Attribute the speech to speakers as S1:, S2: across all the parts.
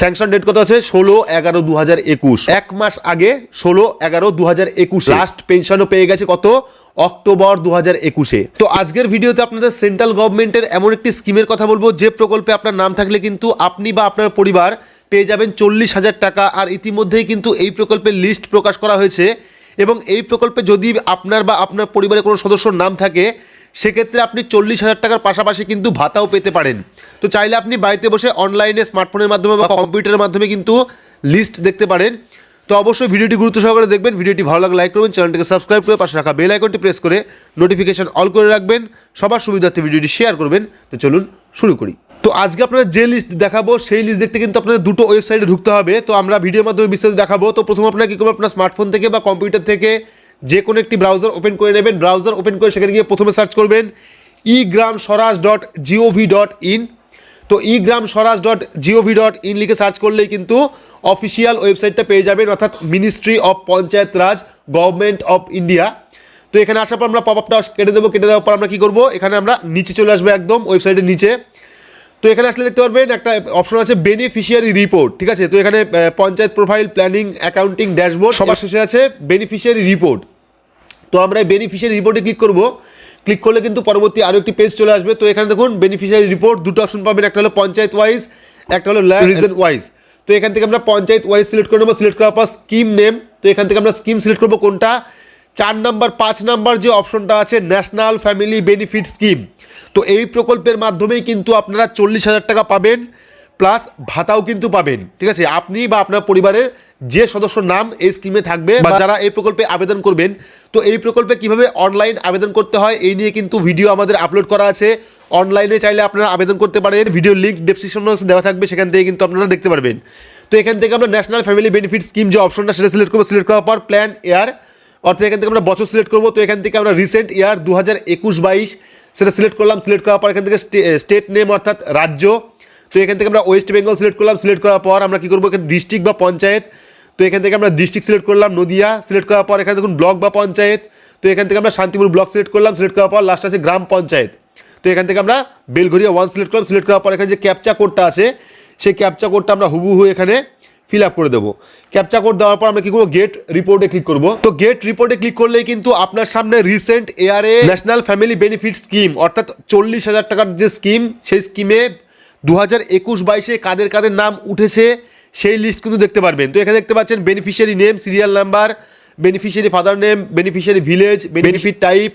S1: Sanction date কত আছে? ষোলো এগারো দু হাজার একুশ। এক মাস আগে ষোলো এগারো দু হাজার একুশ লাস্ট পেনশনও পেয়ে গেছে কত? অক্টোবর দু হাজার একুশে তো আজকের ভিডিওতে আপনাদের সেন্ট্রাল গভর্নমেন্টের এমন একটি স্কিমের কথা বলব, যে প্রকল্পে আপনার নাম থাকলে কিন্তু আপনি বা আপনার পরিবার পেয়ে যাবেন চল্লিশ হাজার টাকা। আর ইতিমধ্যেই কিন্তু এই প্রকল্পের লিস্ট প্রকাশ করা হয়েছে। এবং এই প্রকল্পে যদি আপনার বা আপনার পরিবারের কোনো সদস্যর নাম থাকে সেক্ষেত্রে আপনি চল্লিশ হাজার টাকার পাশাপাশি কিন্তু ভাতাও পেতে পারেন। তো চাইলে আপনি বাড়িতে বসে অনলাইনে স্মার্টফোনের মাধ্যমে বা কম্পিউটারের মাধ্যমে কিন্তু লিস্ট দেখতে পারেন। তো অবশ্যই ভিডিওটি গুরুত্ব সহকারে দেখবেন। ভিডিওটি ভালো লাগলে লাইক করবেন। চ্যানেলটিকে সাবস্ক্রাইব করে পাশে রাখা বেল আইকনটি প্রেস করে নোটিফিকেশন অল করে রাখবেন। সবার সুবিধার্থে ভিডিওটি শেয়ার করবেন। তো চলুন শুরু করি। তো আজকে আপনাদের যে লিস্ট দেখাবো সেই লিস্ট দেখতে কিন্তু আপনাদের দুটো ওয়েবসাইটে ঢুকতে হবে। তো আমরা ভিডিওর মাধ্যমে বিস্তারিত দেখাবো। তো প্রথম আপনারা কী করবেন? আপনার স্মার্টফোন থেকে বা কম্পিউটার থেকে যে কোনো একটি ব্রাউজার ওপেন করে নেবেন। ব্রাউজার ওপেন করে সেখানে গিয়ে প্রথমে সার্চ করবেন e Gram Swaraj dot GOV dot in তো e Gram Swaraj dot GOV dot in লিখে সার্চ করলেই কিন্তু অফিসিয়াল ওয়েবসাইটটা পেয়ে যাবেন, অর্থাৎ ministry of Panchayat Raj government of India তো এখানে আসার পর আমরা পপ আপটা কেটে দেবো, কেটে দেওয়ার পর আমরা কী করব? এখানে আমরা নিচে চলে আসব একদম ওয়েবসাইটের নিচে। তো এখানে আসলে দেখতে পারবেন একটা অপশন আছে বেনিফিশিয়ারি রিপোর্ট ঠিক আছে? তো এখানে Panchayat profile planning accounting dashboard সবার শেষে আছে বেনিফিশিয়ারি রিপোর্ট তো আমরা এই বেনিফিশিয়ারি রিপোর্টে ক্লিক করব। ক্লিক করলে কিন্তু পরবর্তী আরও একটি পেজ চলে আসবে। তো এখানে দেখুন বেনিফিশিয়ারি রিপোর্ট দুটো অপশন পাবেন। একটা হলো পঞ্চায়েত ওয়াইজ একটা হলো ল্যান্ড রিজন ওয়াইজ তো এখান থেকে আমরা পঞ্চায়েত ওয়াইজ সিলেক্ট করে নেব। সিলেক্ট করার পর স্কিম নেম তো এখান থেকে আমরা স্কিম সিলেক্ট করব কোনটা? চার নাম্বার পাঁচ নাম্বার যে অপশনটা আছে ন্যাশনাল ফ্যামিলি বেনিফিট স্কিম। তো এই প্রকল্পের মাধ্যমেই কিন্তু আপনারা চল্লিশ হাজার টাকা পাবেন প্লাস ভাতাও কিন্তু পাবেন। ঠিক আছে? আপনি বা আপনার পরিবারের যে সদস্যর নাম এই স্কিমে থাকবে বা যারা এই প্রকল্পে আবেদন করবেন তো এই প্রকল্পে কীভাবে অনলাইন আবেদন করতে হয় এই নিয়ে কিন্তু ভিডিও আমাদের আপলোড করা আছে। অনলাইনে চাইলে আপনারা আবেদন করতে পারেন। ভিডিও লিঙ্ক ডেসক্রিপশন দেওয়া থাকবে সেখান থেকে কিন্তু আপনারা দেখতে পারবেন। তো এখান থেকে আমরা ন্যাশনাল ফ্যামিলি বেনিফিট স্কিম যে অপশনটা সেটা সিলেক্ট করব। সিলেক্ট করার পর প্ল্যান এয়ার অর্থাৎ এখান থেকে আমরা বছর সিলেক্ট করব। তো এখান থেকে আমরা রিসেন্ট ইয়ার দু হাজার একুশ বাইশ সেটা সিলেক্ট করলাম। সিলেক্ট করার পর এখান থেকে স্টেট নেম অর্থাৎ রাজ্য। তো এখান থেকে আমরা ওয়েস্ট বেঙ্গল সিলেক্ট করলাম। সিলেক্ট করার পর আমরা কী করব? এখানে ডিস্ট্রিক্ট বা পঞ্চায়েত। তো এখান থেকে আমরা ডিস্ট্রিক্ট সিলেক্ট করলাম নদিয়া। সিলেক্ট করার পর এখানে দেখুন ব্লক বা পঞ্চায়েত। তো এখান থেকে আমরা শান্তিপুর ব্লক সিলেক্ট করলাম। সিলেক্ট করার পর লাস্ট আছে গ্রাম পঞ্চায়েত। তো এখান থেকে আমরা বেলঘরিয়া ওয়ান সিলেক্ট করলাম। সিলেক্ট করার পর এখানে যে ক্যাপচা কোডটা আছে, সেই ক্যাপচা কোডটা আমরা হুবহু এখানে ফিল আপ করে দেবো। ক্যাপচা কোড দেওয়ার পর আমরা কি করব? গেট রিপোর্টে ক্লিক করব। তো গেট রিপোর্টে ক্লিক করলেই কিন্তু আপনার সামনে রিসেন্ট এয়ারে ন্যাশনাল ফ্যামিলি বেনিফিট স্কিম অর্থাৎ চল্লিশ হাজার টাকার যে স্কিম সেই স্কিমে দু হাজার একুশ বাইশে কাদের কাদের নাম উঠেছে, সেই লিস্ট কিন্তু দেখতে পারবেন। তো এখানে দেখতে পাচ্ছেন beneficiary name serial number beneficiary father name beneficiary village benefit type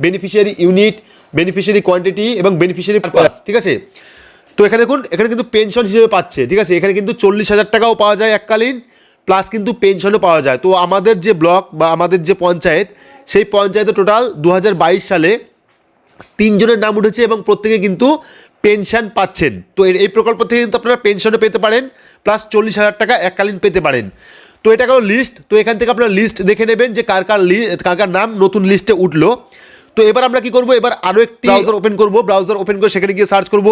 S1: beneficiary unit beneficiary quantity এবং বেনিফিশিয়ারি ঠিক আছে? তো এখানে দেখুন এখানে কিন্তু পেনশন হিসেবে পাচ্ছে ঠিক আছে? এখানে কিন্তু চল্লিশ হাজার টাকাও পাওয়া যায় এককালীন প্লাস কিন্তু পেনশনও পাওয়া যায়। তো আমাদের যে ব্লক বা আমাদের যে পঞ্চায়েত সেই পঞ্চায়েতে টোটাল দু হাজার বাইশ সালে তিনজনের নাম উঠেছে এবং প্রত্যেকে কিন্তু পেনশন পাচ্ছেন। তো এই প্রকল্প থেকে কিন্তু আপনারা পেনশনও পেতে পারেন প্লাস চল্লিশ হাজার টাকা এককালীন পেতে পারেন। তো এটা গেল লিস্ট তো এখান থেকে আপনারা লিস্ট দেখে নেবেন যে কার কার লিস্ট কার কার নাম নতুন লিস্টে উঠল। তো এবার আমরা কি করব? এবার আরও একটি ব্রাউজার ওপেন করব ব্রাউজার ওপেন করে সেখানে গিয়ে সার্চ করব।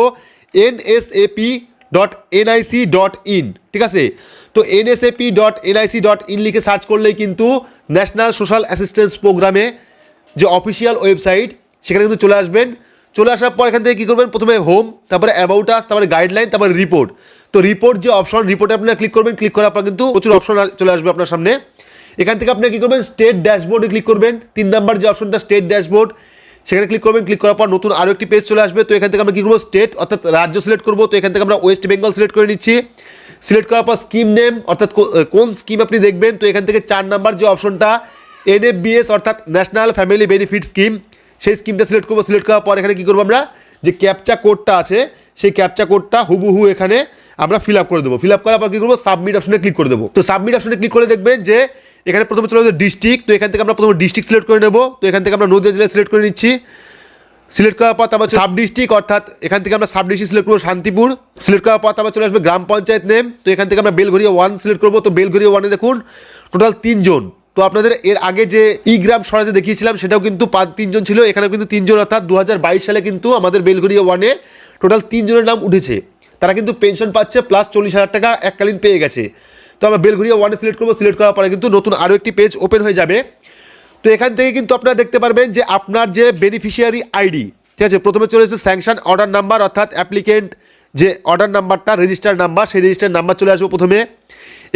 S1: NSAP dot NIC dot in ঠিক আছে? তো NSAP dot NIC dot in লিখে সার্চ করলেই কিন্তু ন্যাশনাল সোশ্যাল অ্যাসিস্ট্যান্স প্রোগ্রামে যে অফিসিয়াল ওয়েবসাইট সেখানে কিন্তু চলে আসবেন। চলে আসার পর এখান থেকে কী করবেন? প্রথমে হোম তারপরে অ্যাবাউট আস তারপরে গাইডলাইন তারপরে রিপোর্ট তো রিপোর্ট যে অপশন রিপোর্টে আপনারা ক্লিক করবেন ক্লিক করার পর কিন্তু প্রচুর অপশন চলে আসবে আপনার সামনে। এখান থেকে আপনি কী করবেন? স্টেট ড্যাশবোর্ডে ক্লিক করবেন। তিন নাম্বার যে অপশনটা স্টেট ড্যাশবোর্ড সেখানে ক্লিক করবেন ক্লিক করার পর নতুন আরও একটি পেজ চলে আসবে। তো এখান থেকে আমরা কী করব? স্টেট অর্থাৎ রাজ্য সিলেক্ট করব। তো এখান থেকে আমরা ওয়েস্ট বেঙ্গল সিলেক্ট করে নিচ্ছি। সিলেক্ট করার পর স্কিম নেম অর্থাৎ কোন স্কিম আপনি দেখবেন? তো এখান থেকে চার নাম্বার যে অপশনটা এনএফবিএস অর্থাৎ ন্যাশনাল ফ্যামিলি বেনিফিট স্কিম সেই স্কিমটা সিলেক্ট করব। সিলেক্ট করার পর এখানে কী করব আমরা? যে ক্যাপচা কোডটা আছে, সেই ক্যাপচা কোডটা হুবহু এখানে আমরা ফিল আপ করে দেবো। ফিল আপ করার পর কী করব? সাবমিট অপশনে ক্লিক করে দেবো। তো সাবমিট অপশনে ক্লিক করে দেখবেন যে এখানে প্রথমে চলে যাবে ডিস্ট্রিক্ট তো এখান থেকে আমরা প্রথমে ডিস্ট্রিক্ট সিলেক্ট করে নেব। তো এখান থেকে আমরা নদীয়া জেলা সিলেক্ট করে নিচ্ছি। সিলেক্ট করার পর তারপর সাব ডিস্ট্রিক্ট অর্থাৎ এখান থেকে আমরা সাব ডিস্ট্রিক্ট সিলেক্ট করব শান্তিপুর। সিলেক্ট করার পর তারপর চলে আসবে গ্রাম পঞ্চায়েত নেম তো এখান থেকে আমরা বেলঘরিয়া ওয়ান সিলেক্ট করব। তো বেলঘরিয়া ওয়ানে দেখুন টোটাল তিনজন। তো আপনাদের এর আগে যে ই গ্রাম স্বরাজে দেখিয়েছিলাম, সেটাও কিন্তু পাঁচ, তিনজন ছিল। এখানেও কিন্তু তিনজন, অর্থাৎ দু হাজার বাইশ সালে কিন্তু আমাদের বেলঘরিয়া ওয়ানে টোটাল তিনজনের নাম উঠেছে। তারা কিন্তু পেনশন পাচ্ছে প্লাস চল্লিশ হাজার টাকা এককালীন পেয়ে গেছে। তো আমরা বেলঘরিয়া ওয়ানে সিলেক্ট করব সিলেক্ট করার পরে কিন্তু নতুন আরও একটি পেজ ওপেন হয়ে যাবে। তো এখান থেকে কিন্তু আপনারা দেখতে পারবেন যে আপনার যে বেনিফিশিয়ারি আইডি ঠিক আছে? প্রথমে চলে এসেছে স্যাংশন অর্ডার নাম্বার অর্থাৎ অ্যাপ্লিকেন্ট যে অর্ডার নাম্বারটা রেজিস্টার নাম্বার সেই রেজিস্টার নাম্বার চলে আসবে প্রথমে।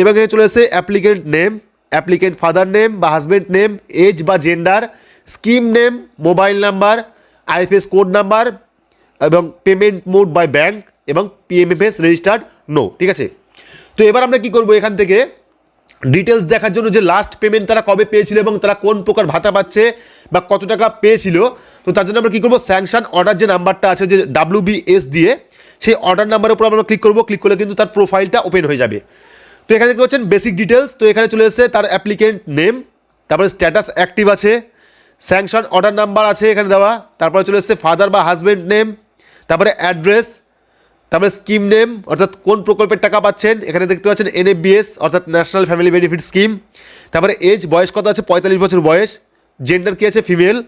S1: এবং এখানে চলে আসে applicant name applicant father name বা হাজব্যান্ড নেম এজ বা gender scheme name mobile number IFS code number এবং পেমেন্ট মোড বাই ব্যাঙ্ক এবং পিএমএফএস রেজিস্টার্ড নো ঠিক আছে? তো এবার আমরা কি করব এখান থেকে? ডিটেলস দেখার জন্য যে লাস্ট পেমেন্ট তারা কবে পেয়েছিল এবং তারা কোন প্রকার ভাতা পাচ্ছে বা কত টাকা পেয়েছিল, তো তার জন্য আমরা কী করব? স্যাংশন অর্ডার যে নাম্বারটা আছে যে ডাব্লিউ এস দিয়ে, সেই অর্ডার নাম্বারের উপর আমরা ক্লিক করব। ক্লিক করলে কিন্তু তার প্রোফাইলটা ওপেন হয়ে যাবে। তো এখানে দেখতে পাচ্ছেন বেসিক ডিটেলস তো এখানে চলে এসেছে তার অ্যাপ্লিকেন্ট নেম তারপরে স্ট্যাটাস অ্যাক্টিভ আছে স্যাংশন অর্ডার নাম্বার আছে এখানে দেওয়া, তারপরে চলে এসেছে ফাদার বা হাজব্যান্ড নেম তারপরে অ্যাড্রেস তারপরে স্কিম নেম অর্থাৎ কোন প্রকল্পের টাকা পাচ্ছেন, এখানে দেখতে পাচ্ছেন এনএফবিএস অর্থাৎ ন্যাশনাল ফ্যামিলি বেনিফিট স্কিম তারপরে এজ বয়স কত আছে? পঁয়তাল্লিশ বছর বয়স। জেন্ডার কী আছে? ফিমেল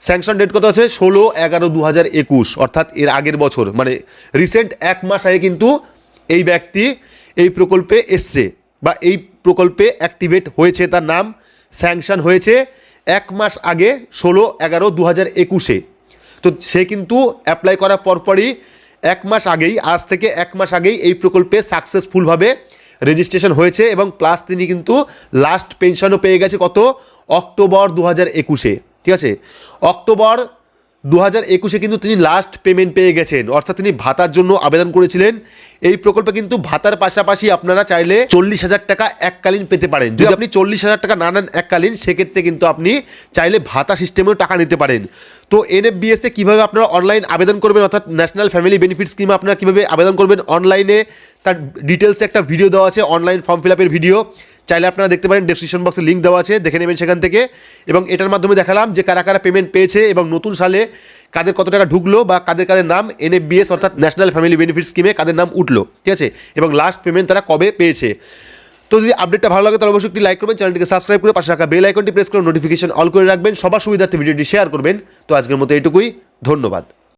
S1: স্যাংশন ডেট কত আছে? ষোলো এগারো দু হাজার একুশ, অর্থাৎ এর আগের বছর। মানে রিসেন্ট এক মাস আগে কিন্তু এই ব্যক্তি এই প্রকল্পে এসছে বা এই প্রকল্পে অ্যাক্টিভেট হয়েছে তার নাম। স্যাংশন হয়েছে এক মাস আগে, ষোলো এগারো দু হাজার একুশে। তো সে কিন্তু অ্যাপ্লাই করার পরপরই এক মাস আগেই আজ থেকে এক মাস আগেই এই প্রকল্পে সাকসেসফুলভাবে রেজিস্ট্রেশন হয়েছে এবং প্লাস তিনি কিন্তু লাস্ট পেনশনও পেয়ে গেছে কত? অক্টোবর দু হাজার একুশে ঠিক আছে? অক্টোবর দু হাজার একুশে কিন্তু তিনি লাস্ট পেমেন্ট পেয়ে গেছেন। অর্থাৎ তিনি ভাতার জন্য আবেদন করেছিলেন। এই প্রকল্পে কিন্তু ভাতার পাশাপাশি আপনারা চাইলে চল্লিশ হাজার টাকা এককালীন পেতে পারেন। যদি আপনি চল্লিশ হাজার টাকা না নেন এককালীন সেক্ষেত্রে কিন্তু আপনি চাইলে ভাতা সিস্টেমেও টাকা নিতে পারেন। তো এনএফবিএসে কীভাবে আপনারা অনলাইন আবেদন করবেন, অর্থাৎ ন্যাশনাল ফ্যামিলি বেনিফিট স্কিমে আপনারা কীভাবে আবেদন করবেন অনলাইনে তার ডিটেলসে একটা ভিডিও দেওয়া আছে অনলাইন ফর্ম ফিল আপের ভিডিও চাইলে আপনারা দেখতে পারেন ডেসক্রিপশন বক্সে লিঙ্ক দেওয়া আছে, দেখে নেবেন সেখান থেকে। এবং এটার মাধ্যমে দেখালাম যে কারা কারা পেমেন্ট পেয়েছে এবং নতুন সালে কাদের কত টাকা ঢুকলো বা কাদের কাদের নাম এনএফবিএস অর্থাৎ ন্যাশনাল ফ্যামিলি বেনিফিট স্কিমে কাদের নাম উঠল। ঠিক আছে? এবং লাস্ট পেমেন্ট তারা কবে পেয়েছে? তো যদি আপডেটটা ভালো লাগে, তাহলে অবশ্যই একটি লাইক করবেন চ্যানেলটিকে সাবস্ক্রাইব করে পাশে রাখা বেল আইকনটি প্রেস করে নোটিফিকেশন অল করে রাখবেন। সবার সুবিধার্থে ভিডিওটি শেয়ার করবেন। তো আজকের মতো এটুকুই ধন্যবাদ।